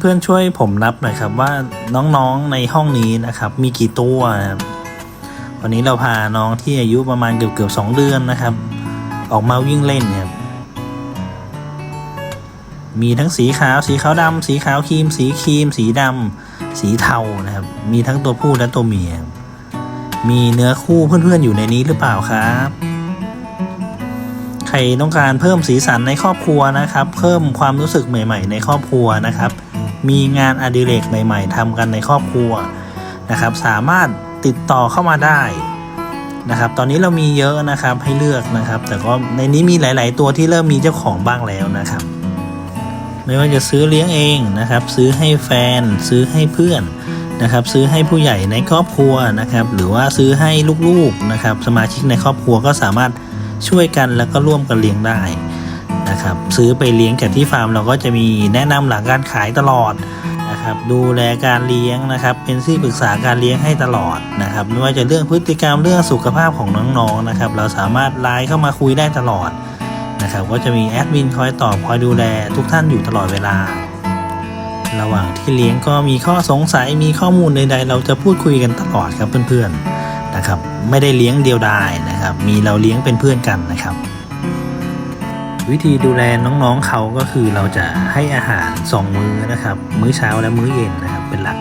เพื่อนๆช่วยผมนับหน่อยครับว่าน้องๆในห้องนี้นะครับ มีกี่ตัวครับวันนี้เราพาน้องที่อายุประมาณเกือบเกือบๆสองเดือนนะครับ ออกมาวิ่งเล่นครับมีทั้งสีขาวสีขาวดำสีขาวครีม สีครีม สีดำสีเทานะครับ มีทั้งตัวผู้และตัวเมีย มีเนื้อคู่เพื่อนๆอยู่ในนี้หรือเปล่าครับ ใครต้องการเพิ่มสีสันในครอบครัวนะครับ เพิ่มความรู้สึกใหม่ ๆ ในครอบครัวนะครับ มีงานอดิเรกใหม่ๆทำกันในครอบครัวนะครับ สามารถติดต่อเข้ามาได้นะครับ ตอนนี้เรามีเยอะนะครับให้เลือกนะครับ แต่ก็ในนี้มีหลาย ๆ ตัวที่เริ่มมีเจ้าของบ้างแล้วนะครับ ไม่ว่าจะซื้อเลี้ยงเองนะครับ ซื้อให้แฟน ซื้อให้เพื่อนนะครับ ซื้อให้ผู้ใหญ่ในครอบครัวนะครับ หรือว่าซื้อให้ลูกๆนะครับ สมาชิกในครอบครัวก็สามารถช่วยกันแล้วก็ร่วมกันเลี้ยงได้ นะครับ ซื้อไปเลี้ยงจากที่ฟาร์มเราก็จะมีแนะนำหลังการขายตลอดนะครับดูแลการเลี้ยงนะครับ เป็นที่ปรึกษาการเลี้ยงให้ตลอดนะครับไม่ว่าจะเรื่องพฤติกรรมเรื่องสุขภาพของน้องๆนะครับ เราสามารถไลน์เข้ามาคุยได้ตลอดนะครับ ก็จะมีแอดมินคอยตอบคอยดูแลทุกท่านอยู่ตลอดเวลา ระหว่างที่เลี้ยงก็มีข้อสงสัยมีข้อมูลใดๆ เราจะพูดคุยกันตลอดครับเพื่อนๆนะครับ ไม่ได้เลี้ยงเดียวดายนะครับ มีเราเลี้ยงเป็นเพื่อนกันนะครับ วิธีดูแลน้องๆเขาก็คือเราจะให้อาหารสองมื้อนะครับ มื้อเช้าและมื้อเย็นนะครับเป็นหลัก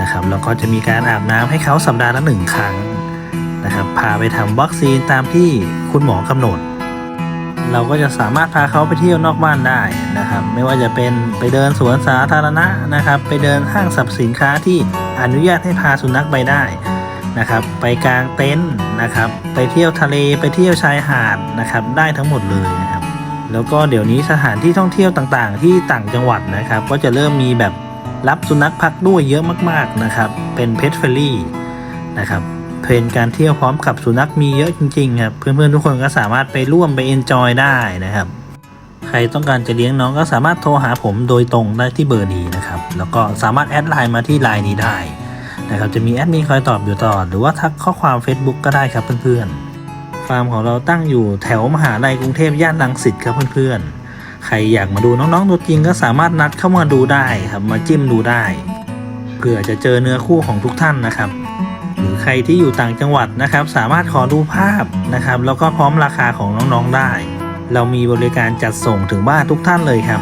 นะครับแล้วก็จะมีการอาบน้ำให้เขาสัปดาห์ละหนึ่งครั้งนะครับพาไปทำวัคซีนตามที่คุณหมอกำหนด เราก็จะสามารถพาเขาไปเที่ยวนอกบ้านได้นะครับ ไม่ว่าจะเป็นไปเดินสวนสาธารณะนะครับ ไปเดินห้างสรรพสินค้าที่อนุญาตให้พาสุนัขไปได้ นะครับ ไปกลางเต็นท์นะครับ ไปเที่ยวทะเลไปเที่ยวชายหาดนะครับ ได้ทั้งหมดเลยนะครับ แล้วก็เดี๋ยวนี้สถานที่ท่องเที่ยวต่างๆ ที่ต่างจังหวัดนะครับ ก็จะเริ่มมีแบบรับสุนัขพักด้วยเยอะมากๆนะครับ เป็นเพ t เฟ r รี่นะครับเทรนการเที่ยวพร้อมกับสุนัขมีเยอะจริงๆครับเพื่อนๆทุกคนก็สามารถไปร่วมไปเอนจอยได้นะครับ ใครต้องการจะเลี้ยงน้องก็สามารถโทรหาผมโดยตรงได้ที่เบอร์นี้นะครับ แล้วก็สามารถแอดไลน์มาที่ไลน์นี้ได้ นะครับจะมีแอดมินคอยตอบอยู่ตลอดหรือว่าทักข้อความ Facebook ก็ได้ครับเพื่อนๆ ฟาร์มของเราตั้งอยู่แถวมหาลัยกรุงเทพย่านรังสิตครับเพื่อนๆ ใครอยากมาดูน้องๆตัวจริงก็สามารถนัดเข้ามาดูได้ครับมาจิ้มดูได้เพื่อจะเจอเนื้อคู่ของทุกท่านนะครับ หรือใครที่อยู่ต่างจังหวัดนะครับ สามารถขอดูภาพนะครับ แล้วก็พร้อมราคาของน้องๆได้ เรามีบริการจัดส่งถึงบ้านทุกท่านเลยครับ